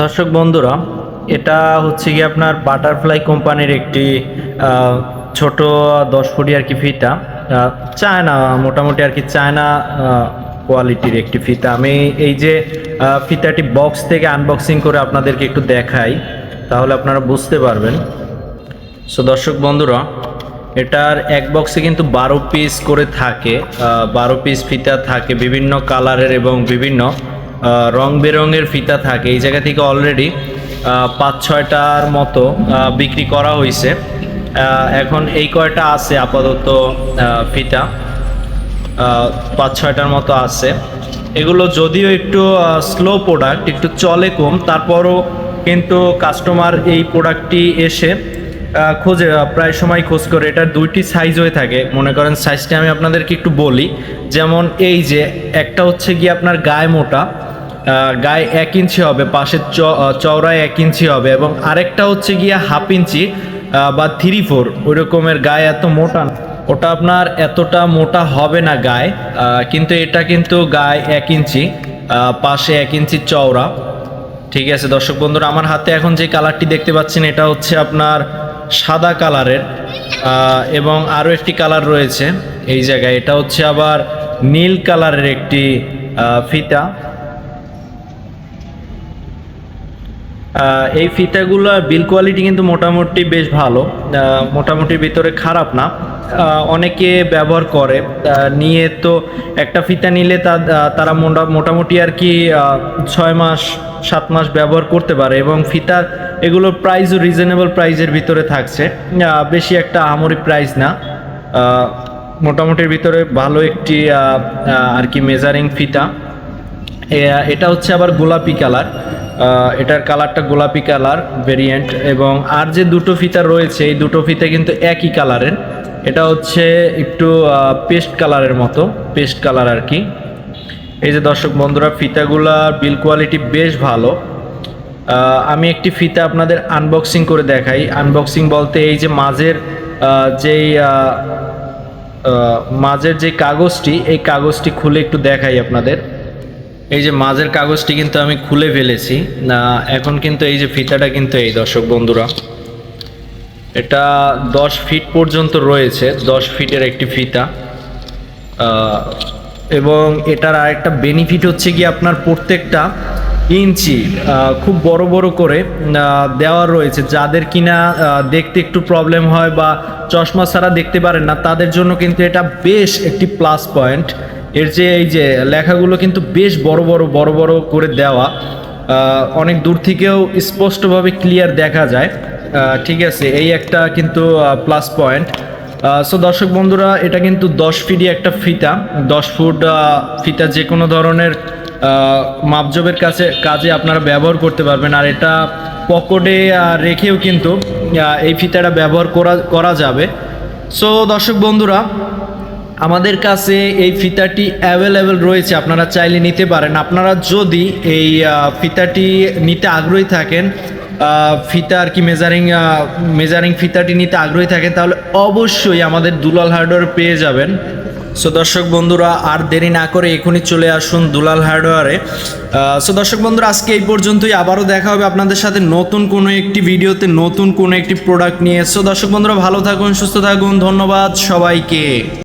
দর্শক বন্ধুরা, এটা হচ্ছে কি আপনার বাটারফ্লাই কোম্পানির একটি ছোট দশ ফুটি আর কি ফিতা। চায়না, মোটামুটি আর কি চায়না কোয়ালিটির একটি ফিতা। আমি এই যে ফিতাটি বক্স থেকে আনবক্সিং করে আপনাদেরকে একটু দেখাই, তাহলে আপনারা বুঝতে পারবেন। সো দর্শক বন্ধুরা, এটার এক বক্সে কিন্তু বারো পিস করে থাকে বারো পিস ফিতা থাকে, বিভিন্ন কালারের এবং বিভিন্ন রং বেরঙের ফিতা থাকে। এই জায়গা থেকে অলরেডি পাঁচ ছয়টার মতো বিক্রি করা হয়েছে এখন এই কয়টা আছে আপাতত ফিতা? পাঁচ ছয়টার মতো আছে। এগুলো যদিও একটু স্লো প্রোডাক্ট একটু চলে কম, তারপরও কিন্তু কাস্টমার এই প্রোডাক্টটি এসে খোঁজে, প্রায় সময় খোঁজ করে। এটার দুইটি সাইজ হয়ে থাকে। মনে করেন সাইজটা আমি আপনাদেরকে একটু বলি। যেমন এই যে, একটা হচ্ছে গিয়ে আপনার গায়ে মোটা গায়ে এক ইঞ্চি হবে পাশের চওড়ায় এক ইঞ্চি হবে এবং আরেকটা হচ্ছে গিয়ে হাফ ইঞ্চি বা থ্রি ফোর ওই রকমের গায়ে এত মোটা। ওটা আপনার এতটা মোটা হবে না গায়ে কিন্তু এটা কিন্তু গায়ে এক ইঞ্চি পাশে এক ইঞ্চি চওড়া। ঠিক আছে দর্শক বন্ধুরা, আমার হাতে এখন যে কালারটি দেখতে পাচ্ছেন, এটা হচ্ছে আপনার সাদা কালারের এবং আরও একটি কালার রয়েছে এই জায়গায়। এটা হচ্ছে আবার নীল কালারের একটি ফিতা। এই ফিতাগুলো বিল কোয়ালিটি কিন্তু মোটামুটি বেশ ভালো। আহ, মোটামুটি ভিতরে খারাপ না। অনেকে ব্যবহার করে। নিয়ে তো একটা ফিতা নিলে তারা মোটা- মোটামুটি আর কি ছয় মাস সাত মাস ব্যবহার করতে পারে এবং ফিতা এগুলোর প্রাইসও রিজনেবল প্রাইসের ভিতরে থাকছে। বেশি একটা আহামরি প্রাইস না। মোটামুটির ভিতরে ভালো একটি আর কি মেজারিং ফিতা। এটা হচ্ছে আবার গোলাপি কালার এটার কালারটা গোলাপি কালার ভেরিয়েন্ট এবং আর যে দুটো ফিতা রয়েছে, এই দুটো ফিতা কিন্তু একই কালারের। এটা হচ্ছে একটু পেস্ট কালারের মতো, পেস্ট কালার আর কি। এই যে দর্শক বন্ধুরা, ফিতাগুলা বিল কোয়ালিটি বেশ ভালো। আমি একটি ফিতা আপনাদের আনবক্সিং করে দেখাই। আনবক্সিং বলতে এই যে মাঝের যেই মাঝের যে কাগজটি, এই কাগজটি খুলে একটু দেখাই আপনাদের। এই যে মাঝের কাগজটি কিন্তু আমি খুলে ফেলেছি। না, এখন কিন্তু এই যে ফিতাটা কিন্তু এই দর্শক বন্ধুরা, এটা দশ ফিট পর্যন্ত রয়েছে, দশ ফিটের একটি ফিতা। এবং এটার আরেকটা বেনিফিট হচ্ছে কি আপনার প্রত্যেকটা ইঞ্চি খুব বড় বড় করে দেওয়া রয়েছে। যাদের কিনা দেখতে একটু প্রবলেম হয় বা চশমা ছাড়া দেখতে পারেন না, তাদের জন্য কিন্তু এটা বেশ একটি প্লাস পয়েন্ট এর যে এই যে লেখাগুলো কিন্তু বেশ বড় বড় বড় বড় করে দেওয়া অনেক দূর থেকেও স্পষ্টভাবে ক্লিয়ার দেখা যায়। ঠিক আছে, এই একটা কিন্তু প্লাস পয়েন্ট সো দর্শক বন্ধুরা, এটা কিন্তু দশ ফিটই একটা ফিতা। দশ ফুট ফিতা যে কোনো ধরনের মাপজবের কাছে, কাজে আপনারা ব্যবহার করতে পারবেন। আর এটা পকেটে রেখেও কিন্তু এই ফিতাটা ব্যবহার করা করা যাবে। সো দর্শক বন্ধুরা আমাদের কাছে এই ফিতাটি অ্যাভেলেবেল রয়েছে, আপনারা চাইলে নিতে পারেন। আপনারা যদি এই ফিতাটি নিতে আগ্রহী থাকেন ফিতা আর কি মেজারিং মেজারিং ফিতাটি নিতে আগ্রহী থাকেন, তাহলে অবশ্যই আমাদের দুলাল হার্ডওয়্যার পেয়ে যাবেন। সো দর্শক বন্ধুরা, আর দেরি না করে এখনই চলে আসুন দুলাল হার্ডওয়ারে। সো দর্শক বন্ধুরা, আজকে এই পর্যন্তই। আবারও দেখা হবে আপনাদের সাথে নতুন কোনো একটি ভিডিওতে, নতুন কোনো একটি প্রোডাক্ট নিয়ে। সো দর্শক বন্ধুরা, ভালো থাকুন, সুস্থ থাকুন, ধন্যবাদ সবাইকে।